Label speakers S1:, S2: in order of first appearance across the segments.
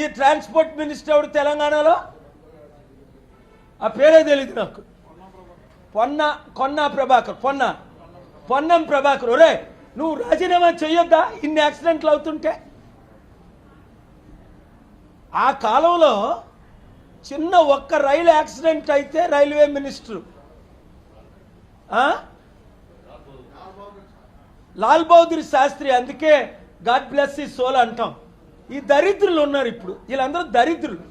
S1: ఈ transport minister ఎవడు తెలంగాణలో? ఆ పేరే తెలియదు నాకు. పొన్న కొన్నా ప్రభాకర్ పొన్న. పొన్నం ప్రభాకర్. ఒరే నువ్వు రాజీనామా చేయొద్దా ఇన్ని యాక్సిడెంట్లు అవుతుంటే? ఆ కాలంలో చిన్న ఒక్క రైలు యాక్సిడెంట్ అయితే రైల్వే మినిస్టర్. లాల్ బహదూర్ శాస్త్రి అందుకే గాడ్ బ్లెస్ ఈ సోల్ అంటాం. ఈ దరిద్రులు ఉన్నారు ఇప్పుడు. వీళ్ళందరూ దరిద్రులు.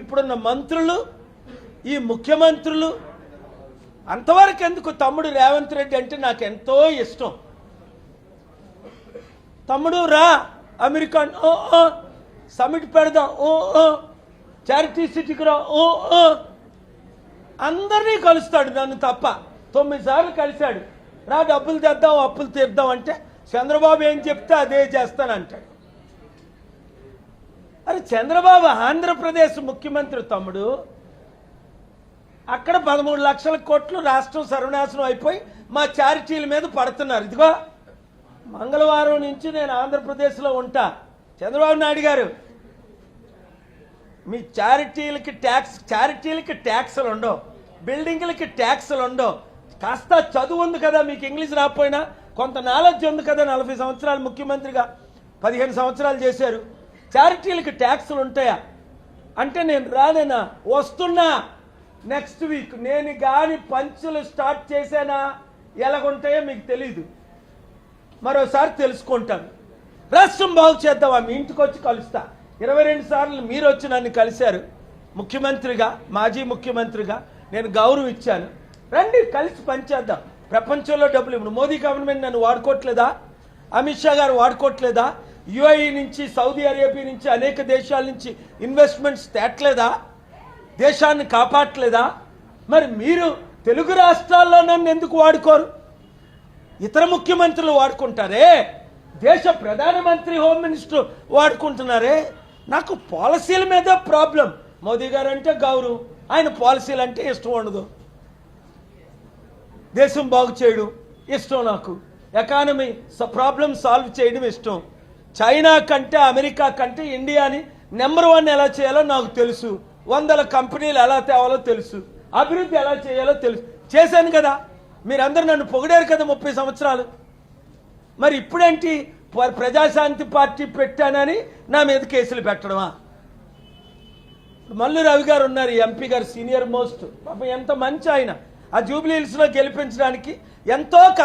S1: ఇప్పుడున్న మంత్రులు ఈ ముఖ్యమంత్రులు అంతవరకు ఎందుకు తమ్ముడు రేవంత్ రెడ్డి అంటే నాకు ఎంతో ఇష్టం. తమ్ముడు రా అమెరికా ఓ ఓ సమిట్ పెడదాం ఓ ఓ చారిటీ సిటీకి రా ఓ ఓ. అందరినీ కలుస్తాడు నన్ను తప్ప. తొమ్మిది సార్లు కలిశాడు. రా డబ్బులు తెద్దాం అప్పులు తీద్దాం అంటే చంద్రబాబు ఏం చెప్తే అదే చేస్తానంటాడు. అరే చంద్రబాబు ఆంధ్రప్రదేశ్ ముఖ్యమంత్రి తమ్ముడు అక్కడ పదమూడు లక్షల కోట్లు రాష్ట్రం సర్వనాశనం అయిపోయి మా చారిటీల మీద పడుతున్నారు. ఇదిగో మంగళవారం నుంచి నేను ఆంధ్రప్రదేశ్లో ఉంటా. చంద్రబాబు నాయుడు గారు మీ చారిటీలకి ట్యాక్స్ చారిటీలకి ట్యాక్స్లు ఉండవు. బిల్డింగ్లకి ట్యాక్సులు ఉండవు. కాస్త చదువు ఉంది కదా మీకు ఇంగ్లీష్ రాకపోయినా కొంత నాలెడ్జ్ ఉంది కదా నలభై సంవత్సరాలు ముఖ్యమంత్రిగా పదిహేను సంవత్సరాలు చేశారు. చారిటీలకు ట్యాక్సులు ఉంటాయా? అంటే నేను రానేనా? వస్తున్నా. నెక్స్ట్ వీక్ నేను కానీ పంచులు స్టార్ట్ చేశానా ఎలాగుంటాయో మీకు తెలీదు. మరోసారి తెలుసుకుంటాను. రాష్ట్రం బాగు చేద్దామా? మీ ఇంటికి వచ్చి కలుస్తా. ఇరవై రెండు సార్లు మీరు వచ్చి నన్ను కలిశారు. ముఖ్యమంత్రిగా మాజీ ముఖ్యమంత్రిగా నేను గౌరవం ఇచ్చాను. రండి కలిసి పనిచేద్దాం. ప్రపంచంలో డబ్బులు ఇప్పుడు మోదీ గవర్నమెంట్ నన్ను వాడుకోవట్లేదా? అమిత్ షా గారు వాడుకోవట్లేదా? యుఐ నుంచి సౌదీ అరేబియా నుంచి అనేక దేశాల నుంచి ఇన్వెస్ట్మెంట్స్ తేట్లేదా దేశాన్ని కాపాడట్లేదా? మరి మీరు తెలుగు రాష్ట్రాల్లో నన్ను ఎందుకు వాడుకోరు? ఇతర ముఖ్యమంత్రులు వాడుకుంటారే? దేశ ప్రధానమంత్రి హోమ్ మినిస్టర్ వాడుకుంటున్నారే? నాకు పాలసీల మీద ప్రాబ్లం. మోదీ గారు అంటే గౌరవం. ఆయన పాలసీలు అంటే ఇష్టం ఉండదు. దేశం బాగు చేయడం ఇష్టం నాకు. ఎకానమీ ప్రాబ్లం సాల్వ్ చేయడం ఇష్టం. చైనా కంటే అమెరికా కంటే ఇండియాని నెంబర్ వన్ ఎలా చేయాలో నాకు తెలుసు. వందల కంపెనీలు ఎలా తేవాలో తెలుసు. అభివృద్ధి ఎలా చేయాలో తెలుసు. చేశాను కదా. మీరందరూ నన్ను పొగిడారు కదా ముప్పై సంవత్సరాలు. మరి ఇప్పుడేంటి? ప్రజాశాంతి పార్టీ పెట్టానని నా మీద కేసులు పెట్టడమా? మల్లు రవి గారు ఉన్నారు ఈ ఎంపీ గారు సీనియర్ మోస్ట్. పాపం ఎంత మంచి ఆయన. ఆ జూబ్లీ హిల్స్లో గెలిపించడానికి ఎంతో